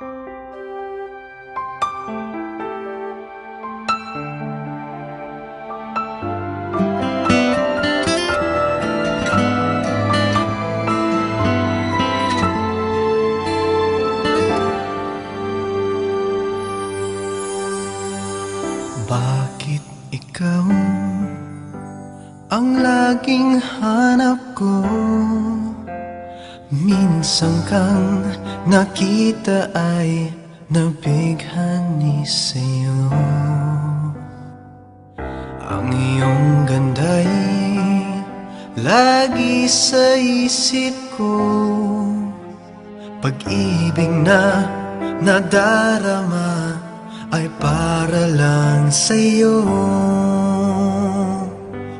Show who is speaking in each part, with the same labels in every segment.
Speaker 1: Bakit ikaw ang laging hanap ko? Minsan kang nakita ay nabighani sa'yo. Ang iyong ganda'y lagi sa isip ko. Pag-ibig na nadarama ay para lang sa'yo.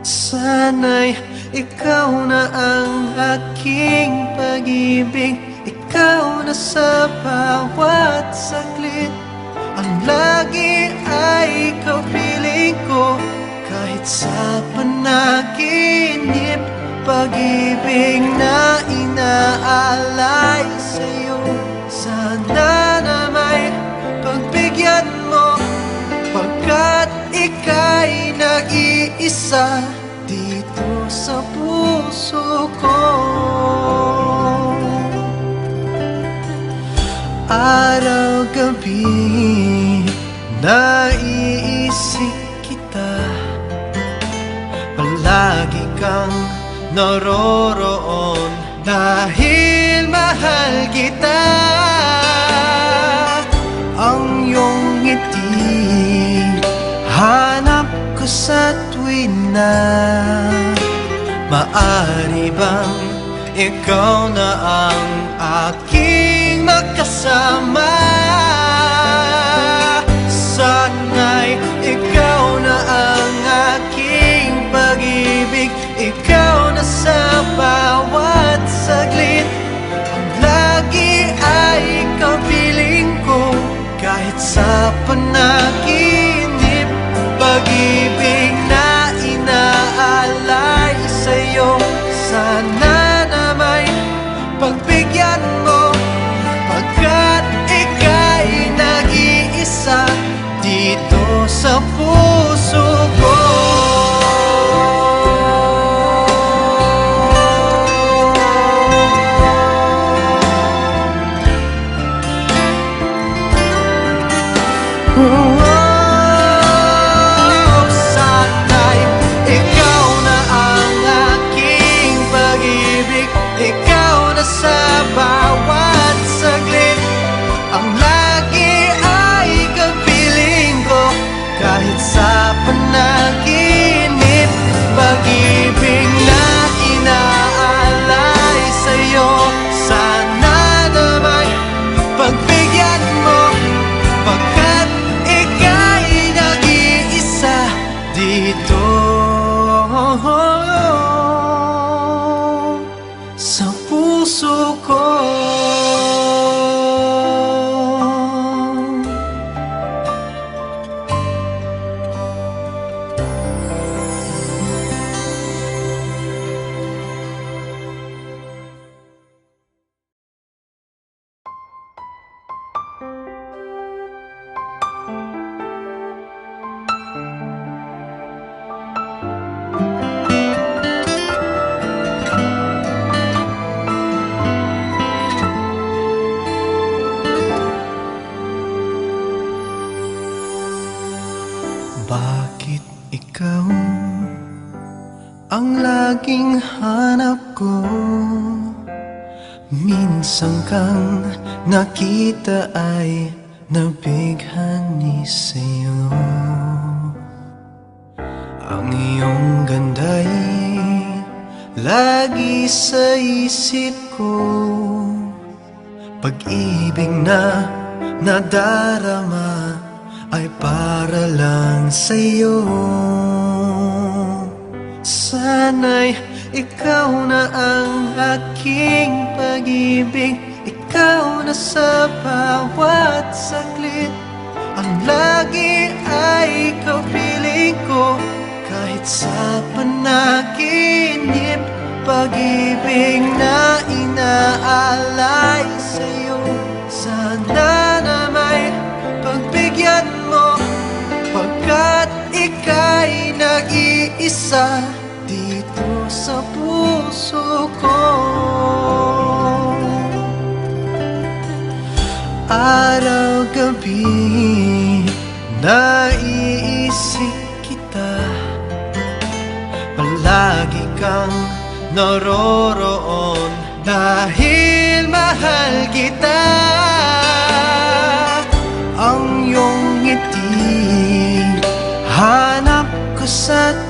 Speaker 1: Sana'y ikaw na ang aking pag-ibig. Ikaw na sa bawat saglit. Ang lagi ay ikaw piling ko. Kahit sa panaginip Pag-ibig na inaalay sa'yo. Sana na may pagbigyan mo. Pagkat ika'y nag-iisa puso ko. Araw-gabi Naiisip kita. Palagi kang naroroon Dahil mahal kita Maari bang ikaw na ang aking makasama Sana'y ikaw na ang aking pag-ibig. Ikaw na sa bawat saglit. Lagi ay ikaw piling ko. Kahit sa panaginip Pag-ibig na Pagkat ika'y nag-iisa Dito sa puso Ang lagi ay kapiling ko Kahit sa panaginip Pag-ibig na inaalay sa'yo. Sana naman pagbigyan mo Pagkat ika'y nag-iisa dito. Sa Bakit ikaw ang laging hanap ko? Minsan kang nakita ay nabighani sa'yo Ang iyong ganda'y lagi sa isip ko Pag-ibig na nadarama ay para lang sa'yo. Sana'y ikaw na ang aking pag-ibig. Ikaw na sa bawat saglit. Ang lagi ay ikaw piling ko. Kahit sa panaginip Pag-ibig na inaalay isa dito sa puso ko. Araw-gabi naiisip kita. Palagi kang naroroon Dahil mahal kita. Ang iyong ngiti Hanap ko sa